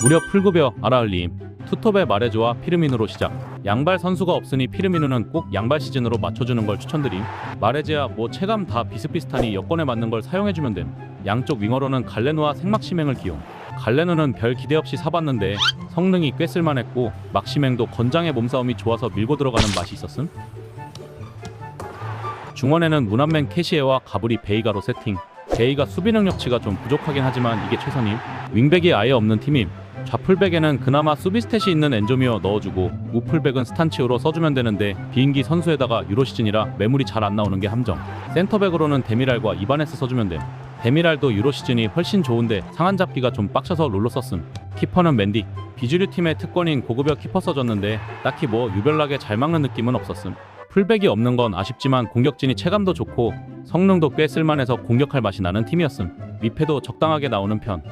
무려 풀급여 아라흘림. 투톱의 마레조와 피르미누로 시작. 양발 선수가 없으니 피르미누는 꼭 양발 시즌으로 맞춰주는 걸 추천드림. 마레지아 뭐 체감 다 비슷비슷하니 여건에 맞는 걸 사용해주면 됨. 양쪽 윙어로는 갈레누와 생막시맹을 기용. 갈레누는 별 기대 없이 사봤는데 성능이 꽤 쓸만했고 막시맹도 건장의 몸싸움이 좋아서 밀고 들어가는 맛이 있었음. 중원에는 무난맨 캐시에와 가브리 베이가로 세팅. 베이가 수비 능력치가 좀 부족하긴 하지만 이게 최선임. 윙백이 아예 없는 팀임 좌풀백에는 그나마 수비 스탯이 있는 엔조미어 넣어주고 우풀백은 스탄치오로 써주면 되는데 비인기 선수에다가 유로 시즌이라 매물이 잘 안 나오는 게 함정. 센터백으로는 데미랄과 이바네스 써주면 됨. 데미랄도 유로 시즌이 훨씬 좋은데 상한 잡기가 좀 빡쳐서 롤로 썼음. 키퍼는 맨디. 비주류 팀의 특권인 고급여 키퍼 써줬는데 딱히 뭐 유별나게 잘 막는 느낌은 없었음. 풀백이 없는 건 아쉽지만 공격진이 체감도 좋고 성능도 꽤 쓸만해서 공격할 맛이 나는 팀이었음. 미패도 적당하게 나오는 편